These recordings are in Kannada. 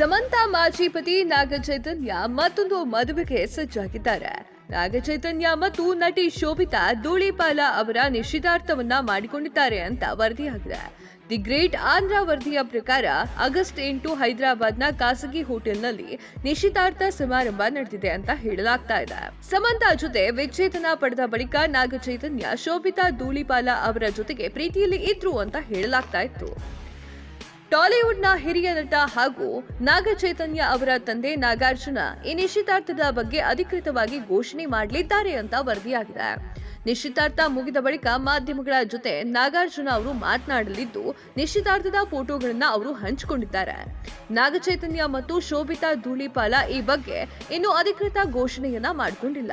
ಸಮಂತ ಮಾಜಿ ಪತಿ ನಾಗಚೈತನ್ಯ ಮತ್ತೊಂದು ಮದುವೆಗೆ ಸಜ್ಜಾಗಿದ್ದಾರೆ. ನಾಗಚೈತನ್ಯ ಮತ್ತು ನಟಿ ಶೋಭಿತಾ ಧೂಳಿಪಾಲ ಅವರ ನಿಶ್ಚಿತಾರ್ಥವನ್ನ ಮಾಡಿಕೊಂಡಿದ್ದಾರೆ ಅಂತ ವರದಿಯಾಗಿದೆ. ದಿ ಗ್ರೇಟ್ ಆಂಧ್ರ ವರದಿಯ ಪ್ರಕಾರ ಆಗಸ್ಟ್ ಎಂಟು ಹೈದರಾಬಾದ್ನ ಖಾಸಗಿ ಹೋಟೆಲ್ನಲ್ಲಿ ನಿಶ್ಚಿತಾರ್ಥ ಸಮಾರಂಭ ನಡೆದಿದೆ ಅಂತ ಹೇಳಲಾಗ್ತಾ ಇದೆ. ಸಮಂತ ಜೊತೆ ವಿಚ್ಛೇದನ ಪಡೆದ ಬಳಿಕ ನಾಗಚೈತನ್ಯ ಶೋಭಿತಾ ಧೂಳಿಪಾಲ ಅವರ ಜೊತೆಗೆ ಪ್ರೀತಿಯಲ್ಲಿ ಇದ್ರು ಅಂತ ಹೇಳಲಾಗ್ತಾ ಇತ್ತು. ಟಾಲಿವುಡ್ನ ಹಿರಿಯ ನಟ ಹಾಗೂ ನಾಗಚೈತನ್ಯ ಅವರ ತಂದೆ ನಾಗಾರ್ಜುನ ಈ ನಿಶ್ಚಿತಾರ್ಥದ ಬಗ್ಗೆ ಅಧಿಕೃತವಾಗಿ ಘೋಷಣೆ ಮಾಡಲಿದ್ದಾರೆ ಅಂತ ವರದಿಯಾಗಿದೆ. ನಿಶ್ಚಿತಾರ್ಥ ಮುಗಿದ ಬಳಿಕ ಮಾಧ್ಯಮಗಳ ಜೊತೆ ನಾಗಾರ್ಜುನ ಅವರು ಮಾತನಾಡಲಿದ್ದು, ನಿಶ್ಚಿತಾರ್ಥದ ಫೋಟೋಗಳನ್ನು ಅವರು ಹಂಚಿಕೊಂಡಿದ್ದಾರೆ. ನಾಗಚೈತನ್ಯ ಮತ್ತು ಶೋಭಿತಾ ಧೂಳಿಪಾಲ ಈ ಬಗ್ಗೆ ಇನ್ನೂ ಅಧಿಕೃತ ಘೋಷಣೆಯನ್ನ ಮಾಡಿಕೊಂಡಿಲ್ಲ.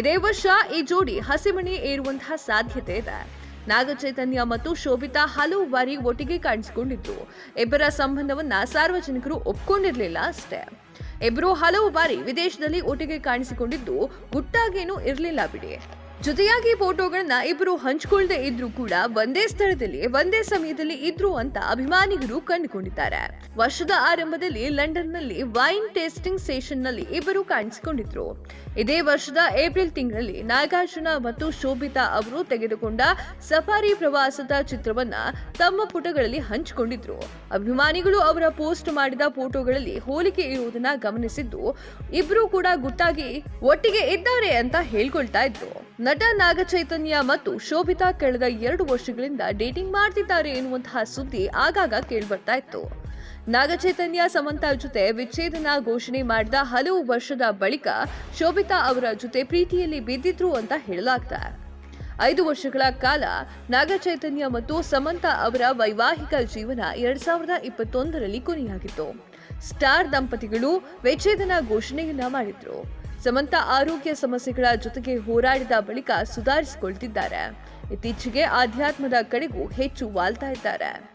ಇದೇ ವರ್ಷ ಈ ಜೋಡಿ ಹಸಿಮಣಿ ಏರುವಂತಹ ಸಾಧ್ಯತೆ ಇದೆ. ನಾಗ ಚೈತನ್ಯ ಮತ್ತು ಶೋಭಿತಾ ಹಲವು ಬಾರಿ ಒಟ್ಟಿಗೆ ಕಾಣಿಸಿಕೊಂಡಿದ್ರು ಇಬ್ಬರ ಸಂಬಂಧವನ್ನ ಸಾರ್ವಜನಿಕರು ಒಪ್ಕೊಂಡಿರಲಿಲ್ಲ ಅಷ್ಟೇ. ಇಬ್ಬರು ಹಲವು ಬಾರಿ ವಿದೇಶದಲ್ಲಿ ಒಟ್ಟಿಗೆ ಕಾಣಿಸಿಕೊಂಡಿದ್ದು ಗುಟ್ಟಾಗೇನೂ ಇರಲಿಲ್ಲ ಬಿಡಿ. ಜೊತೆಯಾಗಿ ಫೋಟೋಗಳನ್ನ ಇಬ್ಬರು ಹಂಚಿಕೊಳ್ಳದೆ ಇದ್ರು ಕೂಡ ಒಂದೇ ಸ್ಥಳದಲ್ಲಿ, ಒಂದೇ ಸಮಯದಲ್ಲಿ ಇದ್ರು ಅಂತ ಅಭಿಮಾನಿಗಳು ಕಂಡುಕೊಂಡಿದ್ದಾರೆ. ವರ್ಷದ ಆರಂಭದಲ್ಲಿ ಲಂಡನ್ನಲ್ಲಿ ವೈನ್ ಟೇಸ್ಟಿಂಗ್ ಸೆಷನ್ನಲ್ಲಿ ಇಬ್ಬರು ಕಾಣಿಸಿಕೊಂಡಿದ್ರು. ಇದೇ ವರ್ಷದ ಏಪ್ರಿಲ್ ತಿಂಗಳಲ್ಲಿ ನಾಗಾರ್ಜುನ ಮತ್ತು ಶೋಭಿತಾ ಅವರು ತೆಗೆದುಕೊಂಡ ಸಫಾರಿ ಪ್ರವಾಸದ ಚಿತ್ರವನ್ನ ತಮ್ಮ ಪುಟಗಳಲ್ಲಿ ಹಂಚಿಕೊಂಡಿದ್ರು. ಅಭಿಮಾನಿಗಳು ಅವರ ಪೋಸ್ಟ್ ಮಾಡಿದ ಫೋಟೋಗಳಲ್ಲಿ ಹೋಲಿಕೆ ಇರುವುದನ್ನ ಗಮನಿಸಿದ್ದು, ಇಬ್ರು ಕೂಡ ಗುಟ್ಟಾಗಿ ಒಟ್ಟಿಗೆ ಇದ್ದಾರೆ ಅಂತ ಹೇಳ್ಕೊಳ್ತಾ ಇದ್ರು. ನಟ ನಾಗಚೈತನ್ಯ ಮತ್ತು ಶೋಭಿತಾ ಕಳೆದ ಎರಡು ವರ್ಷಗಳಿಂದ ಡೇಟಿಂಗ್ ಮಾಡ್ತಿದ್ದಾರೆ ಎನ್ನುವಂತಹ ಸುದ್ದಿ ಆಗಾಗ ಕೇಳಿಬರ್ತಾ ಇತ್ತು. ನಾಗಚೈತನ್ಯ, ಸಮಂತ ಜೊತೆ ವಿಚ್ಛೇದನ ಘೋಷಣೆ ಮಾಡಿದ ಹಲವು ವರ್ಷದ ಬಳಿಕ ಶೋಭಿತಾ ಅವರ ಜೊತೆ ಪ್ರೀತಿಯಲ್ಲಿ ಬಿದ್ದಿದ್ರು ಅಂತ ಹೇಳಲಾಗ್ತಾ ಐದು ವರ್ಷಗಳ ಕಾಲ ನಾಗ ಚೈತನ್ಯ ಮತ್ತು ಸಮಂತ ಅವರ ವೈವಾಹಿಕ ಜೀವನ ಎರಡ್ ಸಾವಿರದ ಇಪ್ಪತ್ತೊಂದರಲ್ಲಿ ಕೊನೆಯಾಗಿತ್ತು. ಸ್ಟಾರ್ ದಂಪತಿಗಳು ವಿಚ್ಛೇದನ ಘೋಷಣೆಯನ್ನ ಮಾಡಿದ್ರು. ಸಮಂತ ಆರೋಗ್ಯ ಸಮಸ್ಯೆಗಳ ಜೊತೆಗೆ ಹೋರಾಡಿದ ಬಳಿಕ ಸುಧಾರಿಸಿಕೊಳ್ತಿದ್ದಾರೆ. ಇತ್ತೀಚೆಗೆ ಆಧ್ಯಾತ್ಮದ ಕಡೆಗೂ ಹೆಚ್ಚು ವಾಲ್ತಾ ಇದ್ದಾರೆ.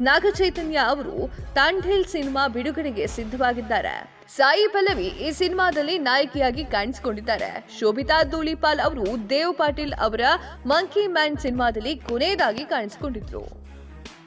ನಾಗ ಚೈತನ್ಯ ಅವರು ತಾಂಡೇಲ್ ಸಿನಿಮಾ ಬಿಡುಗಡೆಗೆ ಸಿದ್ಧವಾಗಿದ್ದಾರೆ. ಸಾಯಿ ಪಲ್ಲವಿ ಈ ಸಿನಿಮಾದಲ್ಲಿ ನಾಯಕಿಯಾಗಿ ಕಾಣಿಸಿಕೊಂಡಿದ್ದಾರೆ. ಶೋಭಿತಾ ಧೂಳಿಪಾಲ್ ಅವರು ದೇವ್ ಪಾಟೀಲ್ ಅವರ ಮಂಕಿ ಮ್ಯಾನ್ ಸಿನಿಮಾದಲ್ಲಿ ಕೊನೆಯದಾಗಿ ಕಾಣಿಸಿಕೊಂಡಿದ್ರು.